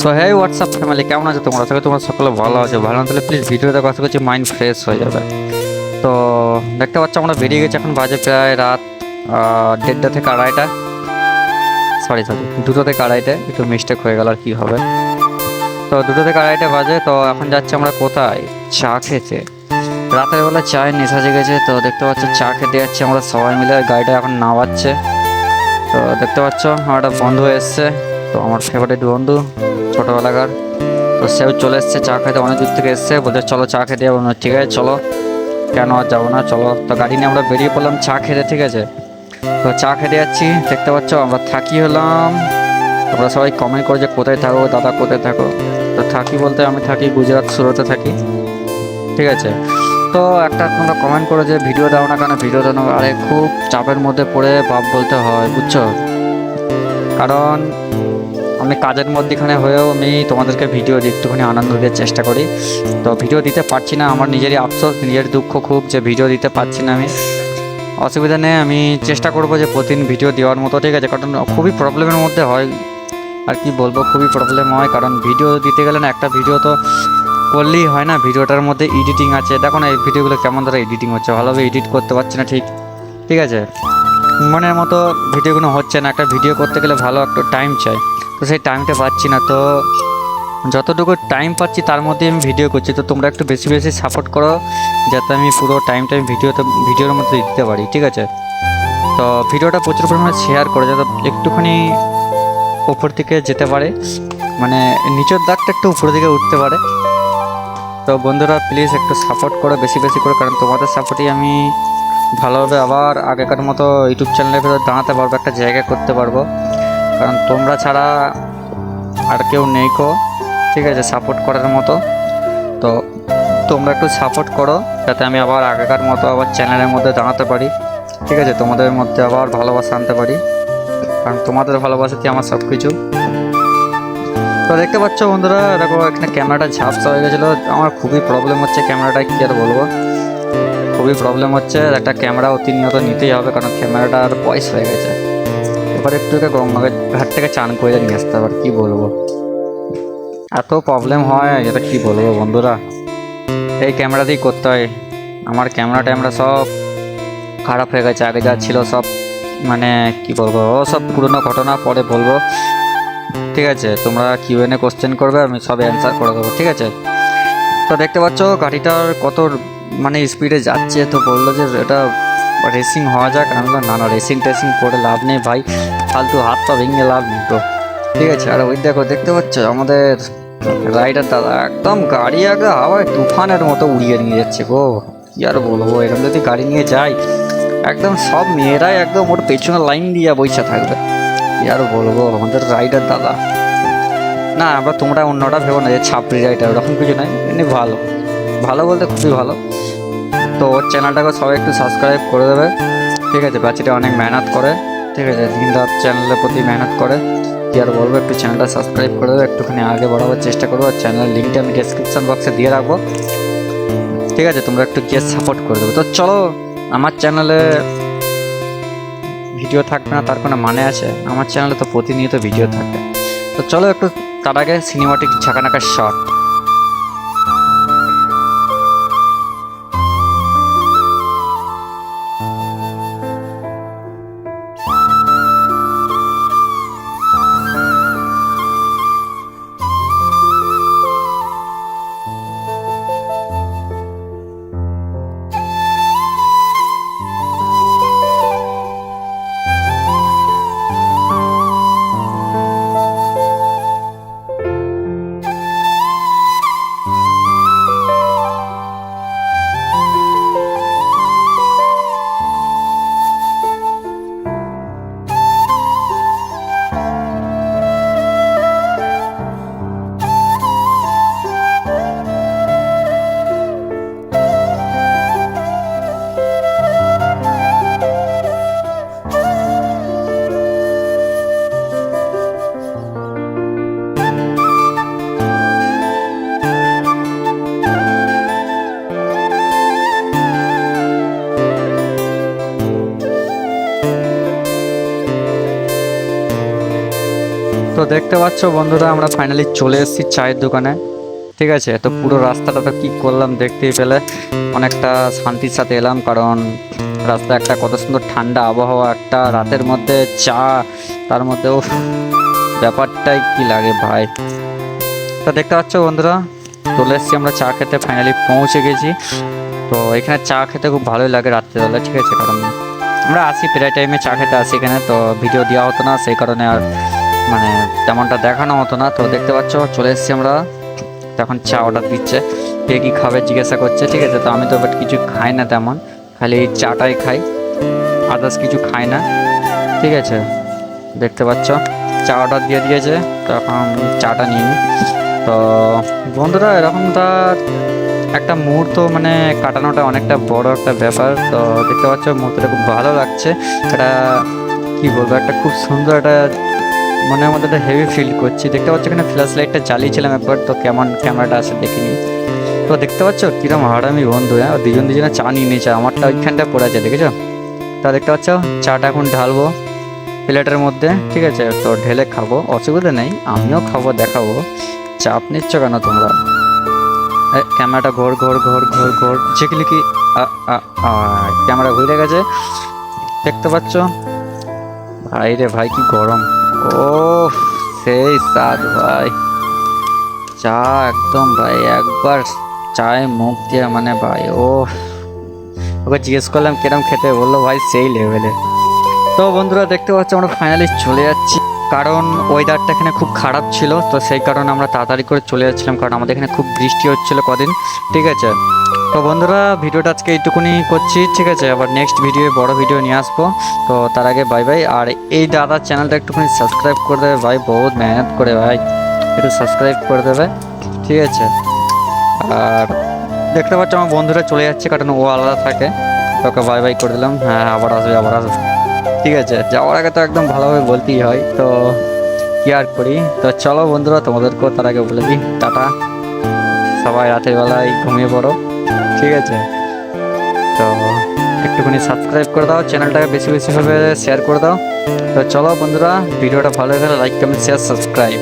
So হ্যাঁ WhatsApp family কেমন আছে তোমরা? থেকে তোমরা সকলে ভালো আছে। ভালো না তাহলে প্লিজ ভিডিওটা কথা করছি মাইন্ড ফ্রেশ হয়ে যাবে। তো, দেখতে পাচ্ছ আমরা বেরিয়ে গেছি। এখন বাজে প্রায় রাত দেড়টা থেকে আড়াইটা। সরি সরি দুটো থেকে আড়াইটে। একটু মিস্টেক হয়ে গেল আর কি হবে। তো, দুটো থেকে আড়াইটা বাজে। তো, এখন যাচ্ছি আমরা কোথায়? চা খেতে। রাতের বেলা চায়ের নেশা জেগেছে। তো, দেখতে পাচ্ছ, চা খেতে যাচ্ছি আমরা সবাই মিলে। গাড়িটা এখন নামাচ্ছে। তো, দেখতে পাচ্ছ, আমার একটা বন্ধু এসছে। তো, আমার ফেভারিট বন্ধু। ছোটোবেলাকার। তো সেও চলে এসছে, চা খেতে অনেক দূর থেকে এসছে। বলছে, চলো চা খেতে যাব। না ঠিক আছে, চলো। কেন আর যাব না, চলো। তো গাড়ি নিয়ে আমরা বেরিয়ে পড়লাম চা খেতে, ঠিক আছে? তো চা খেতে যাচ্ছি, দেখতে পাচ্ছ আমরা থাকি হলাম। তোমরা সবাই কমেন্ট করে যে কোথায় থাকো, দাদা কোথায় থাকো? তো থাকি বলতে আমি থাকি গুজরাট সুরতে থাকি, ঠিক আছে? তো একটা তোমরা কমেন্ট করো যে ভিডিও দাও না কেন, ভিডিও দাও না। আরে খুব চাপের মধ্যে পড়ে বাপ বলতে হয়, বুঝছ? কারণ আমি কাজের মধ্যেখানে হয়েও আমি তোমাদেরকে ভিডিও একটুখানি আনন্দ দেওয়ার চেষ্টা করি। তো ভিডিও দিতে পারছি না, আমার নিজেরই আফসোস, নিজের দুঃখ খুব যে ভিডিও দিতে পারছি না আমি। অসুবিধা নেই, আমি চেষ্টা করব যে প্রতিদিন ভিডিও দেওয়ার মতো, ঠিক আছে? কারণ খুবই প্রবলেমের মধ্যে হয়। আর কি বলব, খুবই প্রবলেম হয়, কারণ ভিডিও দিতে গেলে না, একটা ভিডিও তো করলেই হয় না, ভিডিওটার মধ্যে এডিটিং আছে। দেখো না এই ভিডিওগুলো কেমন ধরো এডিটিং হচ্ছে, ভালোভাবে এডিট করতে পারছি না ঠিক ঠিক আছে? মনের মতো ভিডিওগুলো হচ্ছে না, একটা ভিডিও করতে গেলে ভালো একটা টাইম চাই। তো সেই টাইমটা পাচ্ছি না, তো যতটুকু টাইম পাচ্ছি তার মধ্যে আমি ভিডিও করছি। তো তোমরা একটু বেশি বেশি সাপোর্ট করো, যাতে আমি পুরো টাইমটা আমি ভিডিওতে ভিডিওর মধ্যে দিতে পারি, ঠিক আছে? তো ভিডিওটা প্রচুর পরিমাণে শেয়ার করে যাতে একটুখানি উপর দিকে যেতে পারে মানে নিচের দাগটা একটু উপরের দিকে উঠতে পারে। তো বন্ধুরা প্লিজ একটু সাপোর্ট করো বেশি বেশি করে, কারণ তোমাদের সাপোর্টই আমি ভালোভাবে আবার আগেকার মতো ইউটিউব চ্যানেলে ভেতর দাঁড়াতে পারব, একটা জায়গা করতে পারব। কারণ তোমরা ছাড়া আর কেউ নেই কো। ঠিক আছে সাপোর্ট করার মতো। তো তোমরা একটু সাপোর্ট করো, যাতে আমি আবার আগেকার মতো আবার চ্যানেলের মধ্যে দাঁড়াতে পারি। ঠিক আছে, তোমাদের মধ্যে আবার ভালোবাসা আনতে পারি। কারণ তোমাদের ভালোবাসাতে আমার সব কিছু তো দেখতে পাচ্ছ বন্ধুরা, দেখো এখানে ক্যামেরাটা ঝাপসা হয়ে গেছিল। আমার খুবই প্রবলেম হচ্ছে ক্যামেরাটা কী আর বলব? খুবই প্রবলেম হচ্ছে। একটা ক্যামেরা অতিনিয়ত নিতেই হবে, কারণ ক্যামেরাটা আর বয়স হয়ে গেছে। এবার একটু একে গঙ্গা ঘাট থেকে চান করে নিয়ে আসতে হবে, আর কি বলব? এত প্রবলেম হয় এটা কি বলব বন্ধুরা? এই ক্যামেরা দিয়েই করতে হয়। আমার ক্যামেরা ট্যামেরা সব খারাপ হয়ে গেছে, আগে যা ছিল সব মানে কি বলব, ও সব পুরনো ঘটনা, পরে বলব। ঠিক আছে, তোমরা কিউ এনে কোশ্চেন করবে, আমি সব অ্যান্সার করে দেবো, ঠিক আছে? তো দেখতে পাচ্ছ, গাড়িটার কত মানে স্পিডে যাচ্ছে, তো বলল যে এটা রেসিং হওয়া যাক, আমি না না রেসিং টেসিং করে লাভ নেই ভাই। ফালতু হাত পা ভেঙে লাভ নেই তো। ঠিক আছে, আর ওই দেখো, দেখতে পাচ্ছ? আমাদের রাইডার দাদা একদম গাড়ি আগে হাওয়ায় তুফানের মতো উড়িয়ে নিয়ে যাচ্ছে গো। কি আর বলব এরকম যদি গাড়ি নিয়ে যাই, একদম সব মেয়েরাই একদম ওর পেছনে লাইন দিয়ে বসে থাকবে। কি আর বলব, আমাদের রাইডার দাদা। না, আমরা তোমরা অন্যটা ভেবো না যে ছাপড়ি রাইডার ওরকম কিছু নয় এমনি ভালো। ভালো বলতে খুবই ভালো। তো ওর চ্যানেলটাকে সবাই একটু সাবস্ক্রাইব করে দেবে। ঠিক আছে বাচ্চাটা অনেক মেহনত করে। আছে দিন রাত চ্যানেলের প্রতি মেহনত করে, কি আর বলব, একটু চ্যানেলটা সাবস্ক্রাইব করে দেবে, একটুখানি আগে বাড়াবার চেষ্টা করব, আর চ্যানেলের লিঙ্কটা আমি ডেসক্রিপশন বক্সে দিয়ে রাখব। ঠিক আছে, তোমরা একটু গিয়ে সাপোর্ট করে দেবো। তো চলো, আমার চ্যানেলে ভিডিও থাকবে না, তার কোনো মানে আছে? আমার চ্যানেলে তো প্রতিনিয়ত ভিডিও থাকে। তো চলো একটু, তার আগে সিনেমাটিক ঝাঁকানাকা শট দেখতে পাচ্ছ বন্ধুরা আমরা ফাইনালি চলে এসেছি চায়ের দোকানে। ঠিক আছে তো পুরো রাস্তাটা তো কি করলাম দেখতেই পেলে। অনেকটা শান্তির সাথে এলাম কারণ রাস্তা একটা কত সুন্দর ঠান্ডা আবহাওয়া একটা রাতের মধ্যে চা তার মধ্যে উফ, ব্যাপারটাই কি লাগে ভাই। তো দেখতে পাচ্ছ বন্ধুরা চলে এসেছি আমরা চা খেতে ফাইনালি পৌঁছে গেছি। তো এখানে চা খেতে খুব ভালোই লাগে রাত্রেবেলা ঠিক আছে কারণ আমরা আসি প্রায় টাইমে চা খেতে আসি এখানে তো ভিডিও দেওয়া হতো না সেই কারণে আর মানে তেমনটা দেখানো হতো না। তো দেখতে পাচ্ছ, চলে এসেছি আমরা। তো এখন চা অর্ডার দিচ্ছে। কে কী খাবে জিজ্ঞাসা করছে, ঠিক আছে? তো আমি তো বাট কিছু খাই না তেমন। খালি চাটাই খাই। আদার্স কিছু খাই না। ঠিক আছে? দেখতে পাচ্ছ, চা অর্ডার দিয়ে দিয়েছে। তো এখন চাটা নিয়ে নিই তো বন্ধুরা এরকমটা একটা মুহূর্ত মানে কাটানোটা অনেকটা বড় একটা ব্যাপার। তো দেখতে পাচ্ছ, মুহূর্তটা খুব ভালো লাগছে। এটা কি বলব, একটা খুব সুন্দর একটা মনের মধ্যে একটা হেভি ফিল করছি। দেখতে পাচ্ছ এখানে ফ্ল্যাশ লাইটটা চালিয়েছিলাম একবার তো কেমন ক্যামেরাটা আছে দেখিনি তো দেখতে পাচ্ছ কিরম হারামি বন্ধু হ্যাঁ? দুজন দুজনে চা নিয়ে নিয়েছে আমারটা ওইখানটা পড়ে আছে দেখেছ? তা দেখতে পাচ্ছ চাটা এখন ঢালবো প্লেটের মধ্যে ঠিক আছে? তো ঢেলে খাব অসুবিধা নেই আমিও খাব দেখাবো। চাপ নিচ্ছ কেন তোমরা? ক্যামেরাটা ঘোর ঘোর ঘোর ঘোর ঘোর যেগুলি কি আ- আ- আ, ক্যামেরা ঘুরে গেছে। দেখতে পাচ্ছ? ভাই রে ভাই কি গরম। ও সেই স্বাদ ভাই। চা একদম ভাই, একবার চায়ে মুখ দিয়ে মানে ভাই ও ওকে জিজ্ঞেস করলাম, কিরম খেতে? বলল, ভাই, সেই লেভেলে তো বন্ধুরা, দেখতে পাচ্ছ, আমরা ফাইনালি চলে যাচ্ছি। কারণ ওয়েদারটা এখানে খুব খারাপ ছিল, তো সেই কারণে আমরা তাড়াতাড়ি করে চলে যাচ্ছিলাম, কারণ আমাদের এখানে খুব বৃষ্টি হচ্ছিল কদিন, ঠিক আছে? তো বন্ধুরা, ভিডিওটা আজকে এইটুকুনি করছি, ঠিক আছে? আবার নেক্সট ভিডিও বড় ভিডিও নিয়ে আসব। তো তার আগে বাই বাই আর এই দাদার চ্যানেলটা একটুখানি সাবস্ক্রাইব করে দেবে ভাই, বহুত মেহনত করে ভাই। একটু সাবস্ক্রাইব করে দেবে, ঠিক আছে? আর দেখতে পাচ্ছ আমার বন্ধুরা চলে যাচ্ছে, কারণ ও আলাদা থাকে। তোকে বাই বাই করে দিলাম। হ্যাঁ আবার আসবে আবার আসবে। ঠিক আছে? যাওয়ার আগে তো একদম ভালোভাবে বলতেই হয়। তো কি আর করি? তো চলো বন্ধুরা, তোমাদেরকেও তার আগে বলে দিই। টাটা। সবাই রাতের বেলায় ঘুমিয়ে পড়ো। ঠিক আছে। তো একটুখানি সাবস্ক্রাইব করে দাও চ্যানেলটাকে বেশি বেশিভাবে শেয়ার করে দাও। তো চলো বন্ধুরা, ভিডিওটা ভালো লাগে লাইক কমেন্ট শেয়ার সাবস্ক্রাইব